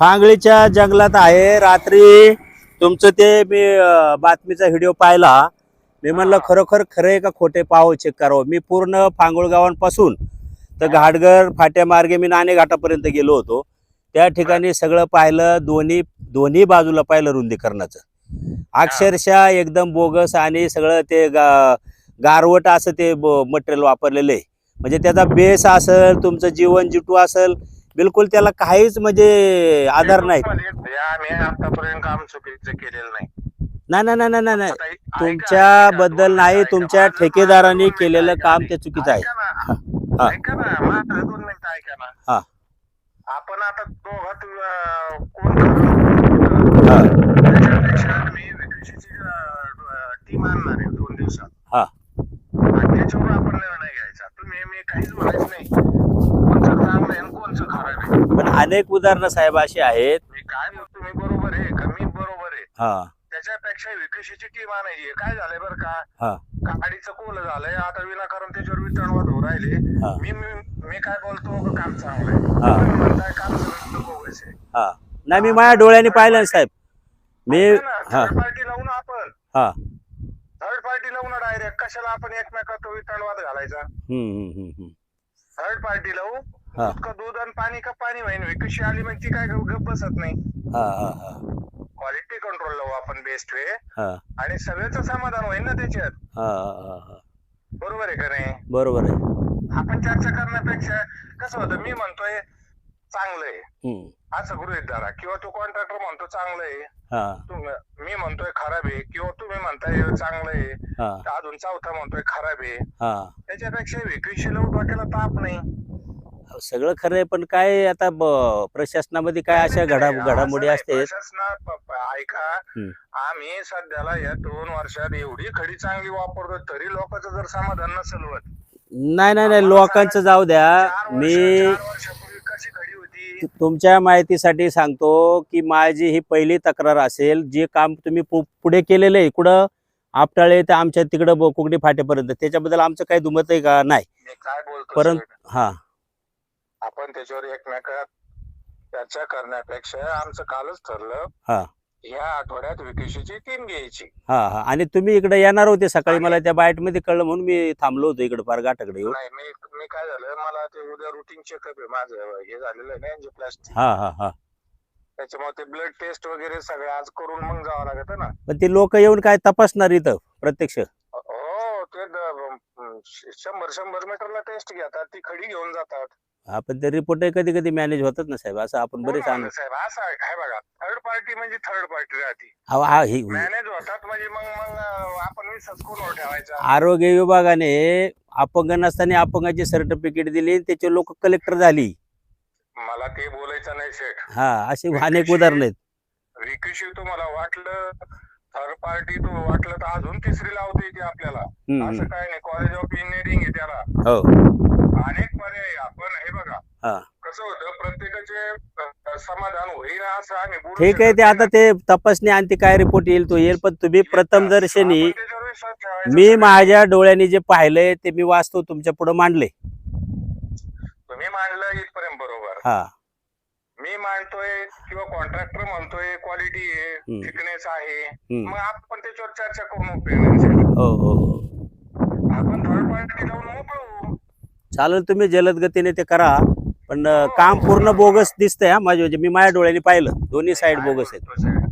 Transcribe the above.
फांगळीच्या जंगलात आहे. रात्री तुमचं ते मी बातमीचा व्हिडिओ पाहिला. मी म्हणलं खरोखर खरं आहे का खोटे पाहो चेक करावं? मी पूर्ण फांगुळ गावांपासून तर घाटघर फाट्यामार्गे मी नाणे घाटापर्यंत गेलो होतो. त्या ठिकाणी सगळं पाहिलं दोन्ही दोन्ही बाजूला पाहिलं रुंदीकरणाचं. अक्षरशः एकदम बोगस आणि सगळं ते गा गारवट असं ते मटेरियल वापरलेलं आहे. म्हणजे त्याचा बेस असेल तुमचं जीवन जिटू असेल बिलकुल त्याला काहीच म्हणजे आधार नाही आम्ही आतापर्यंत काम चुकीचं केलेलं नाही नाही नाही नाही नाही नाही आता ऐ- ऐका- तुमच्या बद्दल नाही तुमच्या ठेकेदारांनी केलेलं काम. ते चुकीचं आहे ऐका ना. हा. ऐका ना माझं दोन मिनिटं ऐका ना हा. आपण आता दोघात अं, कोण हा. त्याच्यापेक्षा मी विदेशीची टीम आणणार आहे दोन दिवसात हा. आणि त्याच्यावर आपण निर्णय घ्यायचा तुम्ही मी काहीच बोलायचं नाही आहे आणि कोणचं खराब आहे पण अनेक उदाहरणं साहेब अशी आहेत. मी काय म्हणतो मी बरोबर आहे का मी बरोबर आहे. हा. त्याच्यापेक्षा विकशीची टीम आणायची. काय झालंय बरं का? हा. गाडीचं कोल झालंय आता विनाकारण त्याच्यावर वितरणवाद होऊ राहिले. हा. मी मी मी काय बोलतो का काम चांगलं आहे? हा. तुम्ही म्हणताय काम सगळं बोगस आहे हा. नाही मी माझ्या डोळ्याने पाहिलं ना साहेब. मी हा. थर्ड पार्टी लावून आपण. हा. थर्ड पार्टी लावून डायरेक्ट कशाला आपण एकमेकात वितरणवाद घालायचा? हम्म, हम्म, हम्म, हम्म. थर्ड पार्टी लावू. हा. दूध का दूध आणि पाणी का पाणी होईन विकशी आली म्हणजे ती काय गप बसत नाही. हा हा हा. क्वालिटी कंट्रोल लावू आपण बेस्ट वे हा. आणि सगळ्याचं समाधान होईल ना त्याच्यात? हा हा हा बरोबर आहे का नाही? बरोबर आहे. आपण चर्चा करण्यापेक्षा कसं होतं? मी म्हणतोय चांगलं आहे. हम्म. असं गृहित धरा. किंवा तो कॉन्ट्रॅक्टर म्हणतो चांगलं आहे. हा. तुम- मी म्हणतोय खराब आहे. किंवा तुम्ही म्हणताय चांगलं आहे. हा. अजून चौथा म्हणतोय खराब आहे. हा. त्याच्यापेक्षा विक्रीशी लावून डोक्याला ताप नाही. सगळं खरं आहे पण काय आता प्रशासनामध्ये काय अशा घडा घडामोडी. असते प्रशासनात ऐका. आम्ही सध्याला या दोन वर्षात एवढी खडी चांगली वापरतो तरी लोकांचं जर समाधान नसेल होत. नाही नाही नाही लोकांचं जाऊ द्या. चार वर्ष- मी चार वर्षापूर्वी कशी खडी होती? तुमच्या माहितीसाठी सांगतो की माझी ही पहिली तक्रार असेल जे काम तुम्ही पु- पुढे केलेलं आहे कुठं आपटाळे ते आमच्या तिकडं ब- कुकडी फाट्यापर्यंत त्याच्याबद्दल आमचं काही दुमत आहे का? नाही. मी काय बोलतो परंतु सर? हा. आपण त्याच्यावर एकमेकात चर्चा करण्यापेक्षा आमचं कालच ठरलं. हा. ह्या आठवड्यात विकेशीची टीम घ्यायची. हा हा. आणि तुम्ही इकडे येणार होते सकाळी. मला त्या बाईटमध्ये कळलं म्हणून मी थांबलो होतो इकडे फार गाठाकडे येऊन. नाही मी मी काय झालं मला ते उद्या रुटीन चेकअप आहे माझं. हे झालेलं आहे ना एनजिओप्लास्टी हा हा हा. त्याच्यामुळे ते ब्लड टेस्ट वगैरे सगळं आज करून मग जावं लागत ना. पण ते लोक येऊन काय तपासणार इथं प्रत्यक्ष? शंभर शंभर मीटरला टेस्ट घेतात ती खडी घेऊन जातात. आपण ते रिपोर्ट कधी कधी मॅनेज होतात ना साहेब असं आपण हो बरेच ना, आणू साहेब असं आहे. आहे बघा थर्ड पार्टी म्हणजे थर्ड पार्टी राहते. अहो, हा ही मॅनेज होतात म्हणजे मग मग अं, आपण विश्वास कोणावर ठेवायचा? आरोग्य विभागाने अपंग नसताना अपंगाची सर्टिफिकेट दिली त्याचे लोक कलेक्टर झाली. मला ते बोलायचं नाही शेठ. हा अशी अनेक उदाहरण आहेत. विकेशी तुम्हाला वाटलं थर्ड पार्टी तो वाटलं तर अजून तिसरी लावता येते आपल्याला. हम्म, असं. काय नाही. कॉलेज ऑफ इंजिनिअरिंग आहे त्याला. हो. अनेक पर्याय आहे. आपण हे बघा. हा. कसं होतं? प्रत्येकाचे अ, समाधान होईल असं आम्ही बोलू ठीक आहे शकत ते नाही. आता ते तपासणी आणि ते काय रिपोर्ट येईल तो येईल. पण तुम्ही. प्रथम दर्शनी आपण त्याच्यावर विश्वास ठेवायचा मी. माझ्या डोळ्यांनी जे पाहिलंय ते मी वास्तव तुमच्यापुढे मांडले तुम्ही मांडलं इथपर्यंत बरोबर. हा. मी मांडतोय किंवा कॉन्ट्रॅक्टर म्हणतोय क्वालिटी आहे. थिकनेस आहे. मग आपण त्याच्यावर चर्चा करून उपयोग नाही. हो हो हो आपण थर्ड पार्टी लावून मोकळू चालेल तुम्ही जलद गतीने ते करा पण अं, काम पूर्ण बोगस दिसतंय हा माझ्या म्हणजे मी माझ्या डोळ्यांनी पाहिलं दोन्ही साईड बोगस आहेत साहेब?